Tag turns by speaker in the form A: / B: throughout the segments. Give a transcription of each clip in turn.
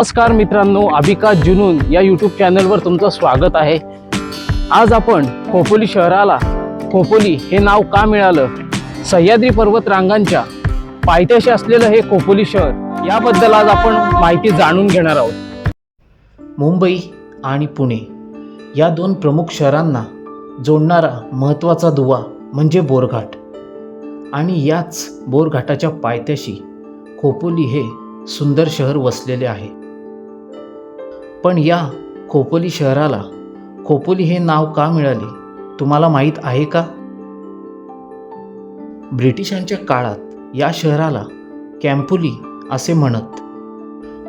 A: नमस्कार मित्रांनो अभिका जुनून या यूट्यूब चॅनलवर तुमचं स्वागत आहे. आज आपण खोपोली शहराला खोपोली हे नाव का मिळालं? सह्याद्री पर्वत रांगांच्या पायथ्याशी असलेलं हे खोपोली शहर याबद्दल आज आपण माहिती जाणून घेणार आहोत. मुंबई आणि पुणे या दोन प्रमुख शहरांना जोडणारा महत्त्वाचा दुवा म्हणजे बोरघाट. आणि याच बोरघाटाच्या पायथ्याशी खोपोली हे सुंदर शहर वसलेले आहे. पण या खोपोली शहराला. खोपोली हे नाव का मिळाले तुम्हाला माहीत आहे का? ब्रिटिशांच्या काळात या शहराला कॅम्पुली असे म्हणत.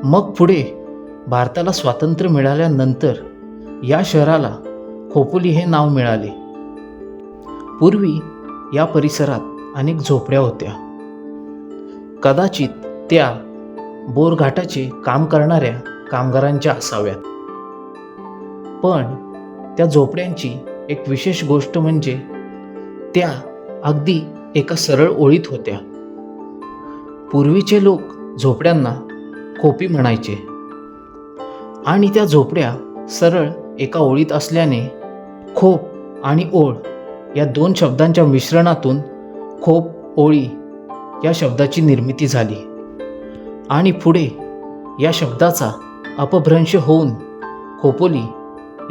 A: मग पुढे भारताला स्वातंत्र्य मिळाल्यानंतर या शहराला खोपोली हे नाव मिळाले. पूर्वी या परिसरात अनेक झोपड्या होत्या. कदाचित त्या बोरघाटाचे काम करणाऱ्या कामगारांच्या असाव्यात. पण त्या झोपड्यांची एक विशेष गोष्ट म्हणजे त्या अगदी एका सरळ ओळीत होत्या. पूर्वीचे लोक झोपड्यांना खोपी म्हणायचे. आणि त्या झोपड्या सरळ एका ओळीत असल्याने खोप आणि ओळ या दोन शब्दांच्या मिश्रणातून खोप ओळी या शब्दाची निर्मिती झाली. आणि पुढे या शब्दाचा अपभ्रंश होऊन खोपोली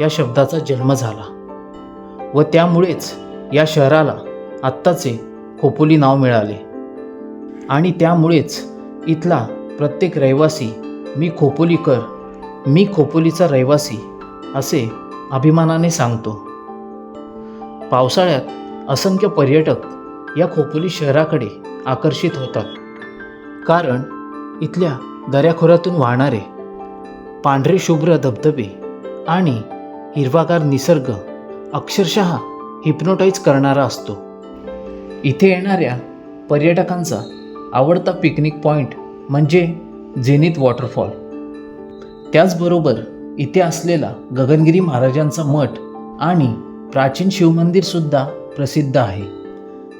A: या शब्दाचा जन्म झाला व त्यामुळेच या शहराला आत्ताचे खोपोली नाव मिळाले. आणि त्यामुळेच इथला प्रत्येक रहिवासी मी खोपोलीकर मी खोपोलीचा रहिवासी असे अभिमानाने सांगतो. पावसाळ्यात असंख्य पर्यटक या खोपोली शहराकडे आकर्षित होतात. कारण इथल्या दऱ्याखोऱ्यातून वाहणारे पांढरे शुभ्र धबधबे आणि हिरवागार निसर्ग अक्षरशः हिप्नोटाईज करणारा असतो. इथे येणाऱ्या पर्यटकांचा आवडता पिकनिक पॉईंट म्हणजे जेनित वॉटरफॉल त्याचबरोबर इथे असलेला गगनगिरी महाराजांचा मठ आणि प्राचीन शिवमंदिरसुद्धा प्रसिद्ध आहे.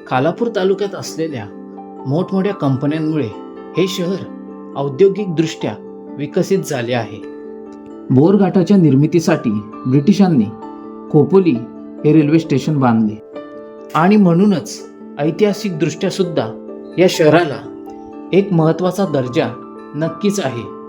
A: खालापूर तालुक्यात असलेल्या मोठमोठ्या कंपन्यांमुळे हे शहर औद्योगिकदृष्ट्या विकसित झाले आहे. बोरघाटाच्या निर्मितीसाठी ब्रिटिशांनी खोपोली हे रेल्वे स्टेशन बांधले. आणि म्हणूनच ऐतिहासिकदृष्ट्यासुद्धा या शहराला एक महत्त्वाचा दर्जा नक्कीच आहे.